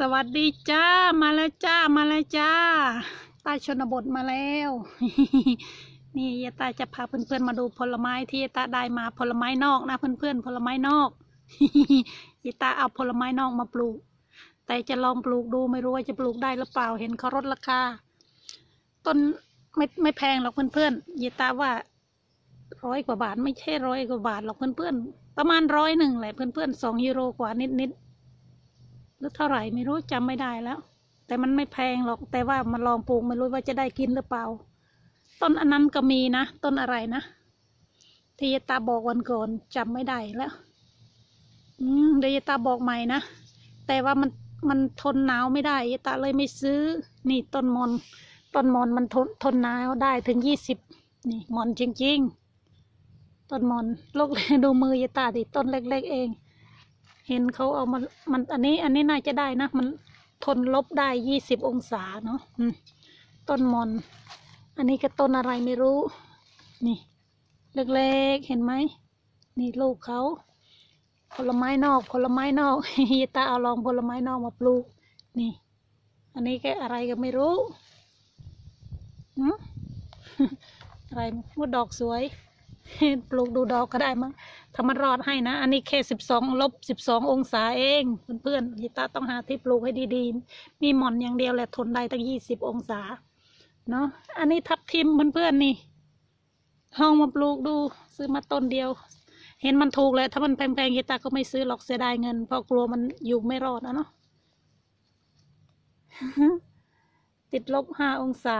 สวัสดีจ้ามาแล้วจ้ามาแล้วจ้าใต้ชนบทมาแล้ว นี่ยาตาจะพาเพื่อนๆมาดูผลไม้ที่ยาตาได้มาผลไม้นอกนะเพื่อนๆผลไม้นอกยาตาเอาผลไม้นอกมาปลูก แต่จะลองปลูกดูไม่รู้ว่าจะปลูกได้หรือเปล่าเห็นเขาลดราคาต้นไม่ไม่แพงหรอกเพื่อนๆยาตาว่าร้อยกว่าบาทไม่ใช่ร้อยกว่าบาทหรอกเพื่อนๆประมาณร้อยหนึ่งแหละเพื่อนๆสองยูโรกว่านิดๆ หรือเท่าไหร่ไม่รู้จำไม่ได้แล้ว แต่มันไม่แพงหรอกแต่ว่ามาลองปลูกไม่รู้ว่าจะได้กินหรือเปล่า ต้นอันนั้นก็มีนะ ต้นอะไรนะที่ยตาบอกวันก่อนจำไม่ได้แล้ว อืมเดี๋ยวยตาบอกใหม่นะแต่ว่ามันมันทนหนาวไม่ได้ยตาเลยไม่ซื้อ นี่ต้นมอนต้นมอนมันทนทนหนาวได้ถึงยี่สิบนี่มอนจริง ๆ ต้นมอนลูกดูมือยายตาดิต้นเล็ก ๆ เอง เห็นเขาเอามามันอันนี้ อันนี้น่าจะได้นะ มันทนลบได้ยี่สิบองศาเนาะต้นมอน อันนี้ก็ต้นอะไรไม่รู้ นี่เล็กๆเห็นไหมนี่ลูกเขาผลไม้นอกผลไม้นอกยายตาเอาลองผลไม้นอกมาปลูก นี่ อันนี้ก็อะไรก็ไม่รู้หืมอะไรมดดอกสวย ปลูกดูดอกก็ได้มั้งถ้ามันรอดให้นะ อันนี้แค่สิบสองลบสิบสององศาเองเพื่อนๆยิตาต้องหาที่ปลูกให้ดีๆ มีหม่อนอย่างเดียวแหละทนได้ตั้งยี่สิบองศา เนาะอันนี้ทับทิมเพื่อนๆนี่ลองมาปลูกดูซื้อมาต้นเดียว เห็นมันถูกเลยถ้ามันแพงๆยิตาก็ไม่ซื้อหรอกเสียดายเงิน เพราะกลัวมันอยู่ไม่รอดนะเนาะติดลบห้าองศา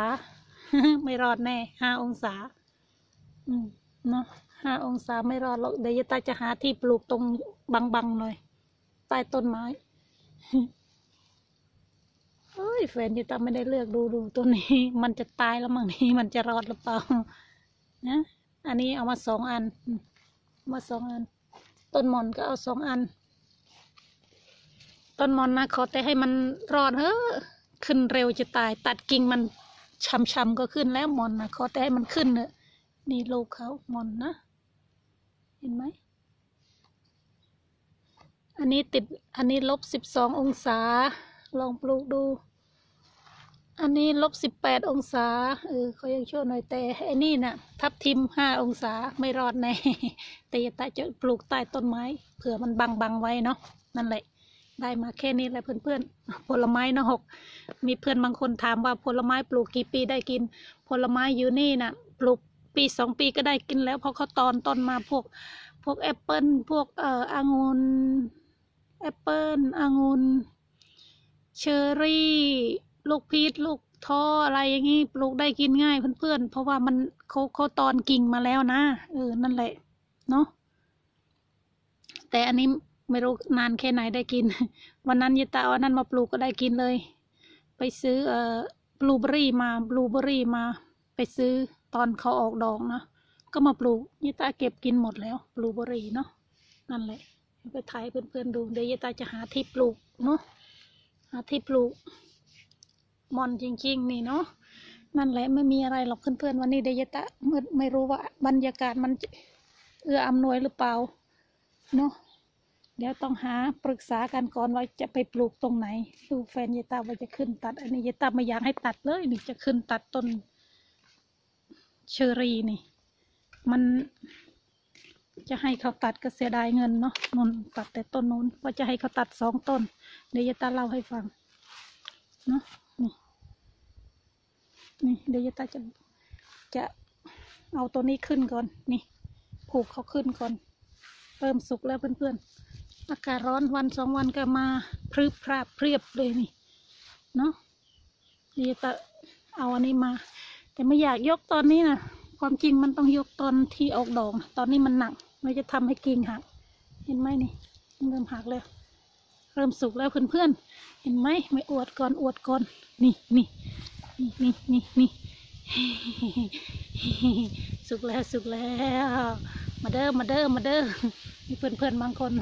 ไม่รอดแน่ห้าองศา อืม เนาะห้าองศาไม่รอดหรอกเดี๋ยวยายตาจะหาที่ปลูกตรงบังๆหน่อยใต้ต้นไม้เฮ้ยแฟนยายตาไม่ได้เลือกดูดูตัวนี้ มันจะตายแล้วมั้งนี่มันจะรอดหรือเปล่านะอันนี้เอามาสองอัน มาสองอัน ต้นหมอนก็เอาสองอัน ต้นหมอนนะขอแต่ให้มันรอดเฮ้อขึ้นเร็วจะตาย ตัดกิ่งมันช้ำๆก็ขึ้นแล้วหมอนนะขอแต่ให้มันขึ้นเนอะ นี่ลูกเขาหมอนนะ เห็นไหม อันนี้ติด อันนี้ลบสิบสององศา ลองปลูกดู อันนี้ลบสิบแปดองศา เออเขายังช่วหน่อยแต่ไอ้นี่น่ะ ทับทิมห้าองศาไม่รอดแน่ แต่ยาตาจะปลูกใต้ต้นไม้ เผื่อมันบังบังไว้เนาะ นั่นแหละ ได้มาแค่นี้แหละเพื่อนๆ ผลไม้นะหก มีเพื่อนบางคนถามว่าผลไม้ปลูกกี่ปีได้กิน ผลไม้อยู่นี่น่ะ ปลูก ปีสองปีก็ได้กินแล้ว เพราะเขาตอนต้นมาพวกพวกแอปเปิลพวกเอ่อองุ่นแอปเปิลองุ่นเชอร์รี่ ลูกพีชลูกท้ออะไรอย่างงี้ปลูกได้กินง่ายเพื่อนๆ เพราะว่ามันเขาเขาตอนกิ่งมาแล้วนะเออนั่นแหละ เนาะแต่อันนี้ไม่รู้นานแค่ไหนได้กิน วันนั้นยายตาเอาอันนั้นมาปลูกก็ได้กินเลย ไปซื้อเอ่อบลูเบอรี่มาบลูเบอรี่มา ไปซื้อ ตอนเขาออกดอกนะ ก็มาปลูกยายตาเก็บกินหมดแล้วบลูเบอรี่เนาะนั่นแหละไปถ่ายเพื่อนๆดูเดี๋ยวยายตาจะหาที่ปลูกเนาะหาที่ปลูกมอนจริงๆนี่เนาะนั่นแหละไม่มีอะไรหรอกเพื่อนๆวันนี้เดยวยายตาไม่ไม่รู้ว่าบรรยากาศมันเอื้ออำนวยหรือเปล่าเนาะเดี๋ยวต้องหาปรึกษากันก่อนว่าจะไปปลูกตรงไหน ดูแฟนยายตาว่าจะขึ้นตัด อันนี้ยายตาไม่อยากให้ตัดเลยนี่จะขึ้นตัดต้น เชอรี่นี่ มันจะให้เขาตัดก็เสียดายเงินเนาะนนตัดแต่ต้นนู้นว่าจะให้เขาตัดสองต้น เดี๋ยวยายตาเล่าให้ฟัง เนาะนี่ นี่เดี๋ยวยายตาจะจะเอาตัวนี้ขึ้นก่อน นี่ ผูกเขาขึ้นก่อน เริ่มสุกแล้วเพื่อนๆ อากาศร้อนวันสองวันก็มาพรึบพราบเพรียบเลยนี่ เนาะเดี๋ยวยายตาเอาอันนี้มา แต่ไม่อยากยกตอนนี้นะความจริงมันต้องยกตอนที่ออกดอกตอนนี้มันหนักมันจะทำให้กิ่งหัก เห็นไหมนี่มันเริ่มหักแล้ว เริ่มสุกแล้วเพื่อนๆเห็นไหมไม่อวดก่อนอวดก่อนนี่นี่นี่นี่นี่นี่สุกแล้วสุกแล้ว มาเด้อมาเด้อมาเด้อมีเพื่อนๆบางคน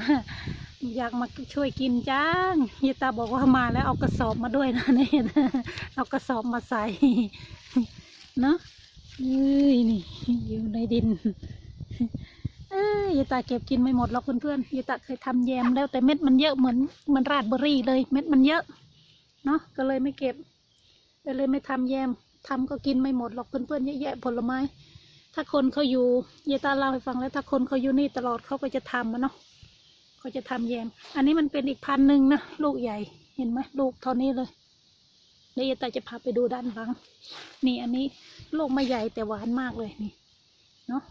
อยากมาช่วยกินจ้างยายตาบอกว่ามาแล้วเอากระสอบมาด้วยนะเนี่ยเอากระสอบมาใส่ เนาะเอ้ยนี่อยู่ในดิน เอ้ยยายตาเก็บกินไม่หมดหรอกเพื่อนๆยายตาเคยทำแยมแล้วแต่เม็ดมันเยอะเหมือนเหมือนราดเบอร์รี่เลย เม็ดมันเยอะ เนาะก็เลยไม่เก็บก็เลยไม่ทำแยมทำก็กินไม่หมดหรอกเพื่อนๆเยอะแยะผลไม้ ถ้าคนเขาอยู่เยาตาเล่าให้ฟังแล้ว ถ้าคนเขาอยู่นี่ตลอดเขาก็จะทำอะเนาะเขาจะทำแยม อันนี้มันเป็นอีกพันหนึ่งนะลูกใหญ่เห็นไหมลูกเท่านี้เลย เดี๋ยวยายตาจะพาไปดูด้านหลัง นี่อันนี้ลูกไม่ใหญ่แต่หวานมากเลยนี่เนาะ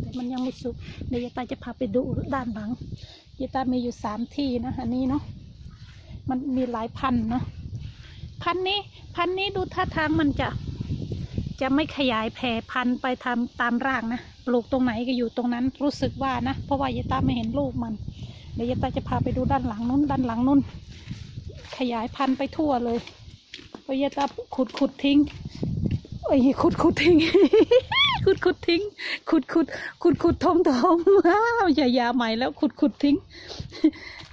แต่มันยังไม่สุกเดี๋ยวยายตาจะพาไปดูด้านหลังยายตามีอยู่สามที่นะอันนี้เนาะมันมีหลายพันธุ์เนาะพันธุ์นี้พันธุ์นี้ดูท่าทางมันจะจะไม่ขยายแผ่พันธุ์ไปทำตามรากนะ ปลูกตรงไหนก็อยู่ตรงนั้นรู้สึกว่านะ เพราะว่ายายตาไม่เห็นลูกมัน เดี๋ยวยายตาจะพาไปดูด้านหลังนู้นด้านหลังนู้น ขยายพันธุ์ไปทั่วเลย เพราะยตาขุดขุดทิ้งเอ้ยขุดขุดทิ้งขุดขุดทิ้ง ขุดขุดขุดขุดทมทมว้าวอย่ายาใหม่แล้วขุดขุดทิ้ง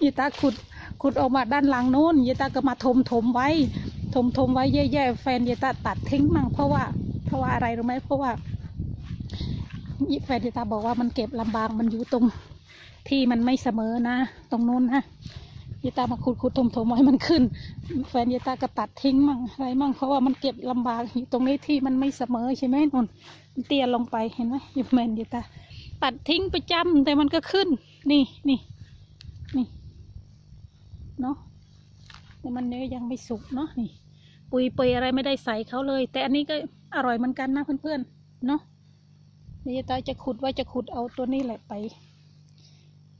ยายตาขุดขุดออกมาด้านหลังโน้นยายตาก็มาถมถมไว้ถมถมไว้แย่ๆแฟนยายตาตัดทิ้งมั่งเพราะว่าเพราะว่าอะไรรู้ไหมเพราะว่าแฟนยายตาบอกว่ามันเก็บลำบากมันอยู่ตรงที่มันไม่เสมอนะ ตรงโน้นนะ ยายตามาขุดขุดถมถมไว้มันขึ้น แฟนยายตาก็ตัดทิ้งมั่งอะไรมั่งเพราะว่ามันเก็บลำบากอยู่ตรงนี้ที่มันไม่เสมอใช่ไหมนนเตี้ยลงไปเห็นไหมยายแฟนยายตาตัดทิ้งประจำแต่มันก็ขึ้น นี่นี่นี่เนาะแต่มันเนื้อยังไม่สุกเนาะนี่ ปุยเปยอะไรไม่ได้ใส่เขาเลย แต่อันนี้ก็อร่อยเหมือนกันนะเพื่อนๆเนาะเยวยตาจะขุดว่าจะขุดเอาตัวนี้แหละไป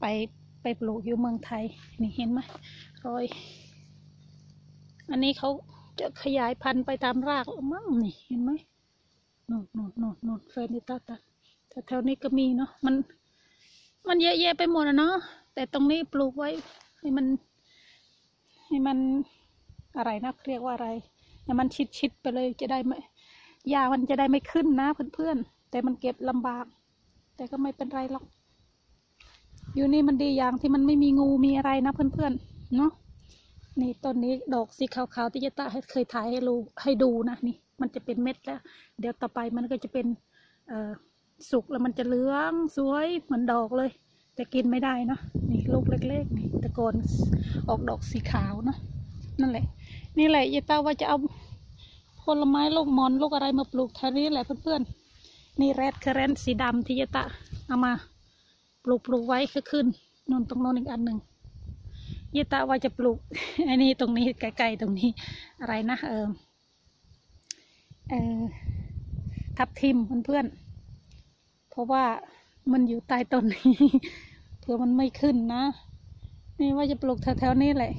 ไป ปปลูกอยู่เมืองไทย นี่เห็นไหมรอย อันนี้เขาจะขยายพันธุ์ไปตามรากมั้งนี่เห็นไหมโน่นโน่นโน่นโน่นแฟนนิตาตัดแต่แถวนี้ก็มีเนาะมัน มันเยอะแยะไปหมดอะเนาะแต่ตรงนี้ปลูกไว้ให้มัน ให้มันอะไรนะเรียกว่าอะไรให้มันชิดชิดๆไปเลยจะได้ไม่ยามันจะได้ไม่ขึ้นนะเพื่อนๆแต่มันเก็บลำบาก แต่ก็ไม่เป็นไรหรอก อยู่นี่มันดีอย่างที่มันไม่มีงูมีอะไรนะเพื่อนๆเนาะนี่ต้นนี้ดอกสีขาวๆที่ยะตาให้เคยถ่ายให้รู้ให้ดูนะนี่ มันจะเป็นเม็ดแล้ว เดี๋ยวต่อไปมันก็จะเป็นสุกแล้วมันจะเหลืองสวยเหมือนดอกเลย แต่กินไม่ได้นะนี่ลูกเล็กๆนี่แต่ก่อนออกดอกสีขาวนะนั่นแหละ นี่แหละยายตาว่าจะเอาผลไม้ลูกมอนลูกอะไรมาปลูกแถวนี้แหละเพื่อนๆนี่แรดเคอร์เรนสีดำที่ยายตาเอามา ลูกปลูกไว้คือขึ้นนนตรงโน้นอีกอันหนึ่งยายตาว่าจะปลูกอันนี้ตรงนี้ใกลๆตรงนี้อะไรนะเออเออทับทิมเพื่อนๆเพราะว่ามันอยู่ใต้ต้นนี้เผื่อมันไม่ขึ้นนะนี่ว่าจะปลูกแถวๆนี้แหละ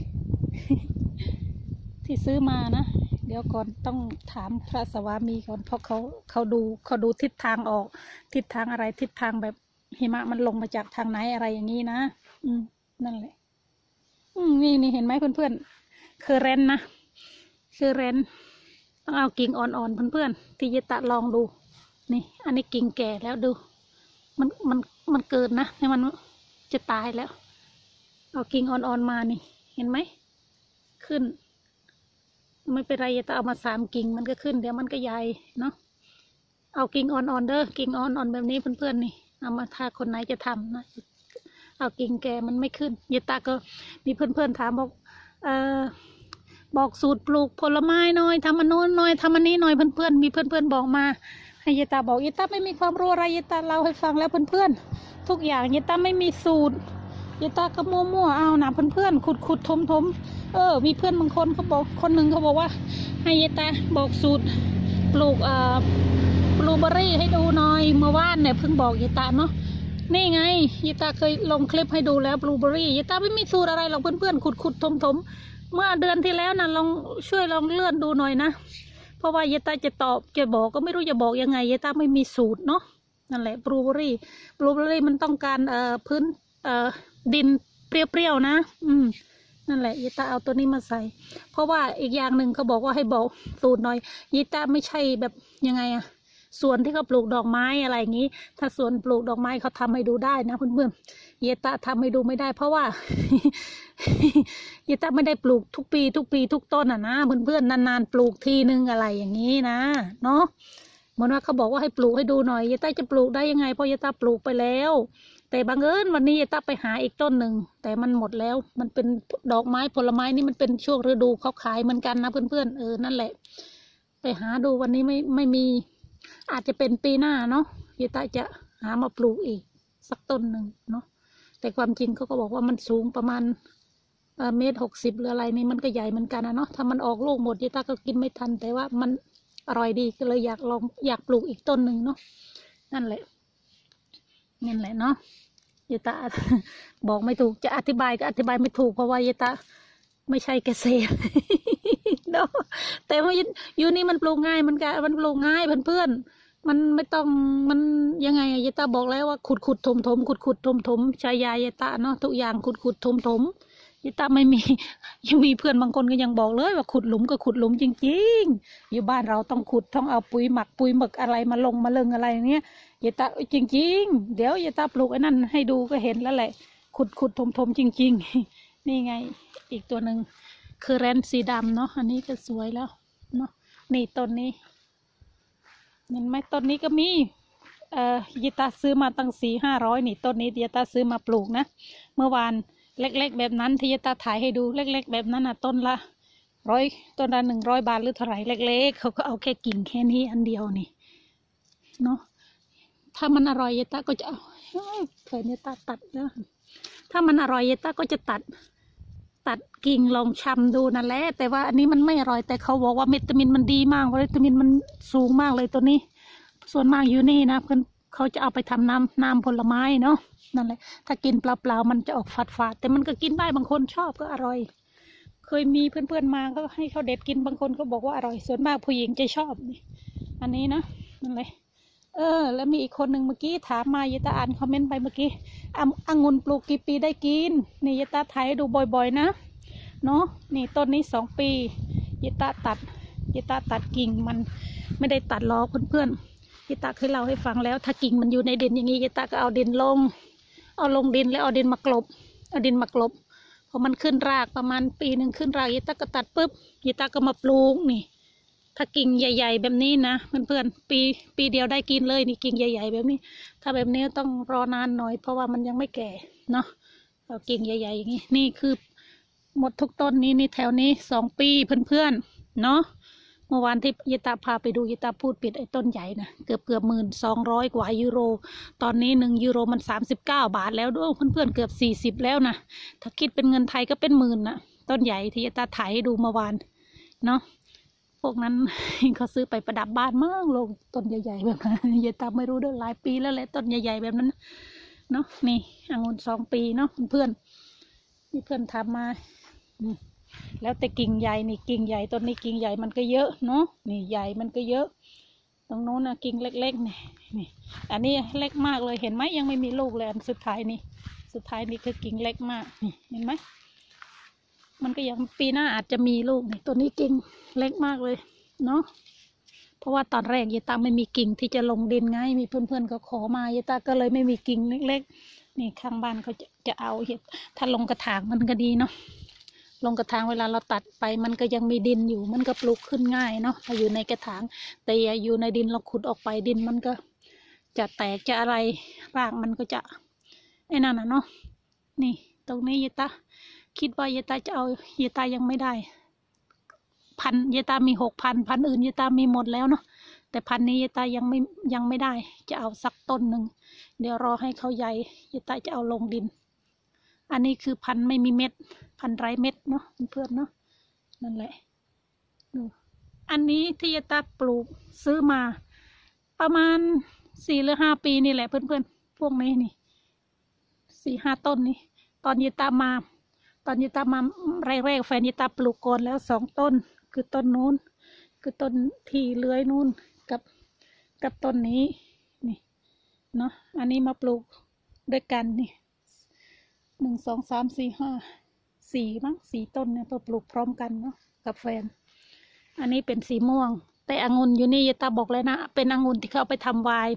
ที่ซื้อมานะเดี๋ยวก่อนต้องถามพระสวามีก่อนเพราะเขาเขาดูเขาดูทิศทางออก ทิศทางอะไรทิศทางแบบ หิมะมันลงมาจากทางไหนอะไรอย่างนี้นะอืม นั่นแหละ อืมนี่นี่เห็นไหมเพื่อนๆคือเรนนะคือเรนต้องเอากิ่งอ่อนๆเพื่อนๆที่ยะตะลองดู นี่ อันนี้กิ่งแก่แล้วดู มันมันมันเกิดนะแต่มันจะตายแล้ว เอากิ่งอ่อนๆมานี่ เห็นไหมขึ้นไม่เป็นไรอย่าต้องเอามาสามกิ่งมันก็ขึ้น เดี๋ยวมันก็ใหญ่เนาะเอากิ่งอ่อนๆเด้อกิ่งอ่อนๆแบบนี้เพื่อนๆนี่ เอามาถ้าคนไหนจะทำนะเอากิ่งแก่มันไม่ขึ้นยายตาก็มีเพื่อนๆถามบอกเออบอกสูตรปลูกผลไม้หน่อยทำอันโน้นหน่อยทำอันนี้หน่อยเพื่อนๆมีเพื่อนๆบอกมาให้ยายตาบอกยายตาไม่มีความรู้อะไรยายตาเล่าให้ฟังแล้วเพื่อนๆทุกอย่างยายตาไม่มีสูตรยายตาก็มั่วๆเอานะเพื่อนๆขุดขุดทมทมๆเออ มีเพื่อนบางคนเขาบอกคนหนึ่งเขาบอกว่า ให้ยายตาบอกสูตรปลูกเอ่อ ลูเบอรี่ให้ดูหน่อยเมื่อวานเนี่ยเพิ่งบอกยายตาเนาะนี่ไงยายตาเคยลงคลิปให้ดูแล้วบลูเบอรี่ยายตาไม่มีสูตรอะไรหรอกเพื่อนๆขุดขุดทมทมๆเมื่อเดือนที่แล้วนะลองช่วยลองเลื่อนดูหน่อยนะเพราะว่ายายตาจะตอบจะบอกก็ไม่รู้จะบอกยังไงยายตาไม่มีสูตรเนาะนั่นแหละบลูเบอรี่บลูเบอรี่มันต้องการเอ่อพื้นเอ่อดินเปรี้ยวๆนะ อืมนั่นแหละยายตาเอาตัวนี้มาใส่ เพราะว่าอีกอย่างหนึ่งเขาบอกว่าให้บอกสูตรหน่อยยายตาไม่ใช่แบบยังไงอะ สวนที่เขาปลูกดอกไม้อะไรอย่างนี้ ถ้าสวนปลูกดอกไม้เขาทำให้ดูได้นะเพื่อนๆยายตาทำให้ดูไม่ได้ เพราะว่ายายตาไม่ได้ปลูกทุกปี ทุกปีทุกต้นอะนะเพื่อนๆนานๆปลูกทีนึงอะไรอย่างนี้นะ เนาะเหมือนว่าเขาบอกว่าให้ปลูกให้ดูหน่อยยายตาจะปลูกได้ยังไงเพราะยายตาปลูกไปแล้วแต่บังเอิญวันนี้ยายตาไปหาอีกต้นหนึ่งแต่มันหมดแล้ว มันเป็นดอกไม้ผลไม้นี่มันเป็นช่วงฤดูเขาขายเหมือนกันนะเพื่อนๆเออนั่นแหละ ไปหาดูวันนี้ไม่ไม่มี อาจจะเป็นปีหน้าเนาะยายตาจะหามาปลูกอีก สักต้นหนึ่งเนาะแต่ความจริงเขาก็บอกว่ามันสูงประมาณเมตรหกสิบหรืออะไรนี่มันก็ใหญ่เหมือนกันนะเนาะถ้ามันออกลูกหมดยายตาก็กินไม่ทัน แต่ว่ามันอร่อยดีก็เลยอยากลองอยากปลูกอีกต้นหนึ่งเนาะนั่นแหละนั่นแหละเนาะยายตาบอกไม่ถูกจะอธิบายก็อธิบายไม่ถูกเพราะว่ายายตาไม่ใช่เกษตรเนาะแต่ว่าอยู่นี่มันปลูกง่ายมันก็มันปลูกง่ายเพื่อนๆ มันไม่ต้องมันยังไงอะยายตาบอกแล้วว่าขุดขุดถมถมขุดขุดถมถมช้ยายายตาเนาะทุกอย่างขุดขุดถมถมยายตาไม่มี ยังมีเพื่อนบางคนก็ยังบอกเลย ว่าขุดหลุมก็ขุดหลุมจริง ๆ อยู่บ้านเราต้องขุดต้องเอาปุ๋ยหมักปุ๋ยหมึกอะไรมาลงมาเลิงอะไรเนี้ยยายตาจริง ๆ เดี๋ยวยายตาปลูกไอ้นั่นให้ดูก็เห็นแล้วแหละ ขุดขุดถมถมจริง ๆ นี่ไงอีกตัวหนึ่งคือแรนสีดำเนาะอันนี้ก็สวยแล้วเนาะนี่ต้นนี้ เห็นไหมต้นนี้ก็มีเอ่อยิตาซื้อมาตั้งสี่ห้าร้อยนี่ต้นนี้ยิตาซื้อมาปลูกนะ เมื่อวานเล็ก ๆ แบบนั้นที่ยิตาถ่ายให้ดูเล็ก ๆ แบบนั้นอะต้นละร้อยต้นละหนึ่งร้อยบาทหรือเท่าไหร่เล็ก ๆ เขาก็เอาแค่กิ่งแค่นี้อันเดียวนี่เนาะถ้ามันอร่อยยิตาก็จะเอาเฮ้ยเคยยิตาตัดแล้วถ้ามันอร่อยยิตาก็จะตัด ตัดกิ่งลองชำดูนั่นแหละแต่ว่าอันนี้มันไม่อร่อยแต่เขาบอกว่าวิตามินมันดีมากวิตามินมันสูงมากเลยตัวนี้ ส่วนมากอยู่นี่นะเพื่อนเขาจะเอาไปทำน้ำน้ำผลไม้เนาะนั่นแหละ ถ้ากินเปล่าๆมันจะออกฝาดฝาดๆแต่มันก็กินได้บางคนชอบก็อร่อย เคยมีเพื่อนๆมาก็ให้เขาเด็ดกินบางคนก็บอกว่าอร่อย ส่วนมากผู้หญิงจะชอบนี่อันนี้นะนั่นเลย เออ แล้วมีอีกคนหนึ่งเมื่อกี้ถามมายายตาอ่านคอมเมนต์ไปเมื่อกี้อะองุ่นปลูกกี่ปีได้กิน นี่ยายตาถ่ายดูบ่อยๆนะ เนาะนี่ต้นนี้สองปียตาตัดยตาตัดกิ่งมันไม่ได้ตัดล้อเพื่อนๆยตาเคยเล่าให้ฟังแล้ว ถ้ากิ่งมันอยู่ในดินอย่างนี้ยตาก็เอาดินลง เอาลงดินแล้วเอาดินมากลบ เอาดินมากลบพอมันขึ้นรากประมาณปีหนึ่งขึ้นรากยตาก็ตัดปุ๊บยตาก็มาปลูกนี่ ถ้ากิ่งใหญ่ ๆ แบบนี้นะเพื่อนๆปีปีเดียวได้กินเลยนี่กิ่งใหญ่ ๆ แบบนี้ ถ้าแบบนี้ต้องรอนานหน่อย เพราะว่ามันยังไม่แก่เนาะเอากิ่งใหญ่ ๆ อย่างนี้นี่คือ หมดทุกต้นนี้นี่แถวนี้สองปีเพื่อนๆเนาะเมื่อวานที่ยิตาพาไปดูยิตาพูดปิดไอ้ต้นใหญ่นะเกือบเกือบหมื่นสองร้อยกว่ายูโร ตอนนี้หนึ่งยูโรมันสามสิบเก้าบาทแล้วด้วยเพื่อนๆเกือบสี่สิบแล้วนะถ้าคิดเป็นเงินไทยก็เป็นหมื่นนะต้นใหญ่ที่ยิตาถ่ายให้ดูเมื่อวานเนาะ พวกนั้นเขาซื้อไปประดับบ้านมากลงต้นใหญ่ ๆ แบบนั้นยิตาไม่รู้เด้อหลายปีแล้วแหละต้นใหญ่ ๆ แบบนั้นเนาะนี่องุ่นสองปีเนาะเพื่อนนี่เพื่อนทำมาแล้วแต่กิ่งใหญ่นี่กิ่งใหญ่ต้นนี้กิ่งใหญ่มันก็เยอะเนาะนี่ใหญ่มันก็เยอะ ตรงโน้นนะกิ่งเล็กๆนี่นี่ อันนี้เล็กมากเลยเห็นไหมยังไม่มีลูกเลยอันสุดท้ายนี่สุดท้ายนี่คือกิ่งเล็กมากนี่เห็นไหม มันก็ยังปีหน้าอาจจะมีลูกนี่ตัวนี้กิ่งเล็กมากเลย เนาะเพราะว่าตอนแรกยายตาไม่มีกิ่งที่จะลงดินไง มีเพื่อนๆก็ขอมายายตาก็เลยไม่มีกิ่งเล็กๆ นี่ข้างบ้านเขาจะจะเอาเห็ดถ้าลงกระถางมันก็ดีเนาะลงกระถางเวลาเราตัดไปมันก็ยังมีดินอยู่ มันก็ปลูกขึ้นง่ายเนาะถ้าอยู่ในกระถาง แต่อย่าอยู่ในดินเราขุดออกไปดินมันก็จะแตกจะอะไรรากมันก็จะไอ้นั่นน่ะเนาะนี่ ตรงนี้ยายตา คิดว่ายายตาจะเอายายตายังไม่ได้ พันยายตามีหกพันพันอื่นยายตามีหมดแล้วเนาะแต่พันนี้ยายตายังไม่ยังไม่ได้ จะเอาสักต้นหนึ่งเดี๋ยวรอให้เขาใหญ่ยายตาจะเอาลงดิน อันนี้คือพันไม่มีเม็ด พันไร้เม็ดเนาะเพื่อนเนาะนั่นแหละดูอันนี้ที่ยายตาปลูกซื้อมา ประมาณสี่หรือห้าปีนี่แหละเพื่อนๆพวกนี้นี่สี่ห้าต้นนี่ตอนยายตามา อนยายตามาแรกๆแฟนยายตาปลูกก่อนแล้วสองต้น คือต้นนู้น คือต้นที่เลื้อยนู้นกับกับต้นนี้นี่เนาะอันนี้มาปลูกด้วยกันนี่หนึ่งสองสามสี่ห้าสี่มั้งสี่ต้นเนี่ยพอปลูกพร้อมกันเนาะกับแฟน อันนี้เป็นสีม่วง แต่องุ่นอยู่นี่ยตาบอกเลยนะ เป็นองุ่นที่เขาไปทำวน์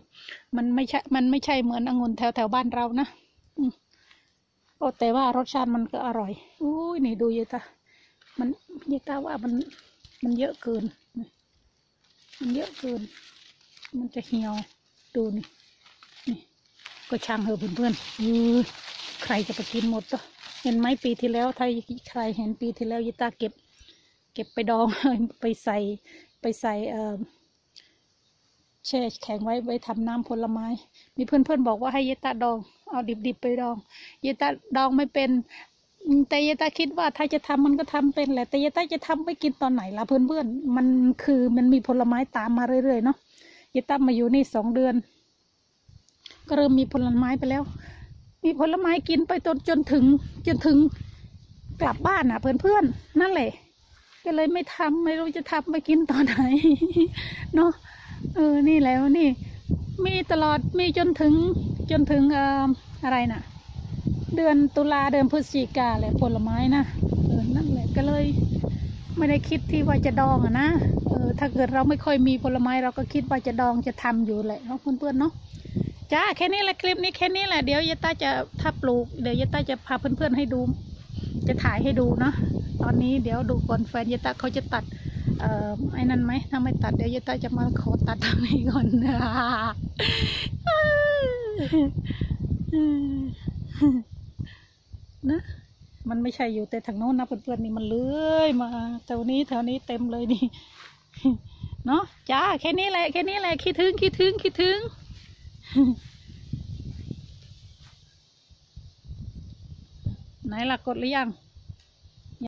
มันไม่ใช่ มันไม่ใช่เหมือนองุ่นแถวแถวบ้านเรานะอืม โอ้แต่ว่ารสชาติมันก็อร่อยอุ้ยนี่ดูยายตามันยายตาว่ามันมันเยอะเกิน มันเยอะเกิน มันจะเหี่ยวดูนี่นี่ ก็ช่างเถอะเพื่อนๆเออใครจะไปกินหมดตัวเห็นไหมปีที่แล้วถ้าใครเห็นปีที่แล้วยิตาเก็บ เก็บไปดองไปใส่ไปใส่เอ่อแช่แข็งไว้ไว้ทำน้ำผลไม้ มีเพื่อนๆบอกว่าให้เยตาดอง เอาดิบๆไปดองเยตาดองไม่เป็น แต่เยตาคิดว่าถ้าจะทำมันก็ทำเป็นแหละ แต่เยตาจะทำไปกินตอนไหนล่ะเพื่อนๆมันคือมันมีผลไม้ตามมาเรื่อยๆเนาะเยตามาอยู่นี่สองเดือน ก็เริ่มมีผลไม้ไปแล้ว มีผลไม้กินไปจนจนถึงจนถึงกลับบ้านอะ เพื่อนๆนั่นแหละก็เลยไม่ทำไม่รู้จะทำไปกินตอนไหนเนาะเออนี่แล้วนี่ มีตลอดมีจนถึง จนถึงเอ่ออะไรน่ะ เดือนตุลาเดือนพฤศจิกาแหละผลไม้นะเออนั่นแหละก็เลย ไม่ได้คิดที่ว่าจะดองอะนะเออถ้าเกิดเราไม่ค่อยมีผลไม้เราก็คิดว่าจะดองจะทำอยู่แหละเนาะเพื่อนๆเนาะจ้าแค่นี้แหละคลิปนี้แค่นี้แหละเดี๋ยวยายต้าจะถ้าปลูกเดี๋ยวยายต้าจะพาเพื่อนๆให้ดู จะถ่ายให้ดูเนาะตอนนี้เดี๋ยวดูก่อนแฟนยายตาเขาจะตัดเอ่อไอ้นั่นไหมถ้าไม่ตัดเดี๋ยวยายตาจะมาขอตัดทางนี้ก่อน นะมันไม่ใช่อยู่แต่ทางโน้นนะเพื่อนๆนี่มันเลื้อยมาแถวนี้แถวนี้เต็มเลยนี่เนาะจ้าแค่นี้แหละแค่นี้แหละคิดถึงคิดถึงคิดถึงไหนล่ะกดหรือยัง